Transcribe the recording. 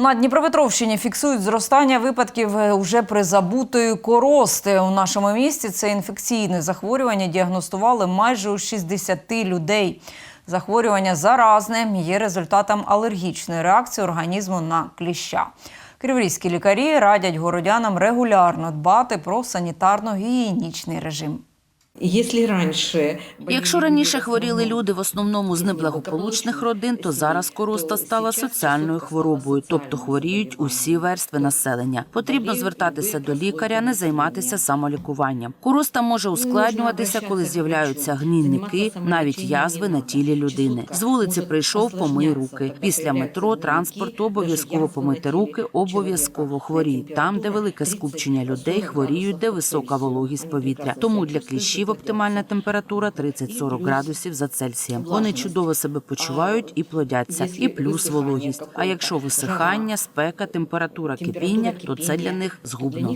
На Дніпропетровщині фіксують зростання випадків е, уже призабутої корости. У нашому місті це інфекційне захворювання діагностували майже у 60 людей. Захворювання заразне є результатом алергічної реакції організму на кліща. Криворізькі лікарі радять городянам регулярно дбати про санітарно-гігієнічний режим. Якщо раніше хворіли люди в основному з неблагополучних родин, то зараз короста стала соціальною хворобою, тобто хворіють усі верстви населення. Потрібно звертатися до лікаря, не займатися самолікуванням. Короста може ускладнюватися, коли з'являються гнійники, навіть язви на тілі людини. З вулиці прийшов, помий руки. Після метро, транспорту обов'язково помити руки, обов'язково хворій. Там, де велике скупчення людей, хворіють, де висока вологість повітря. Тому для кліщів оптимальна температура 30-40 градусів за Цельсієм. Вони чудово себе почувають і плодяться, і плюс вологість. А якщо висихання, спека, температура кипіння, то це для них згубно.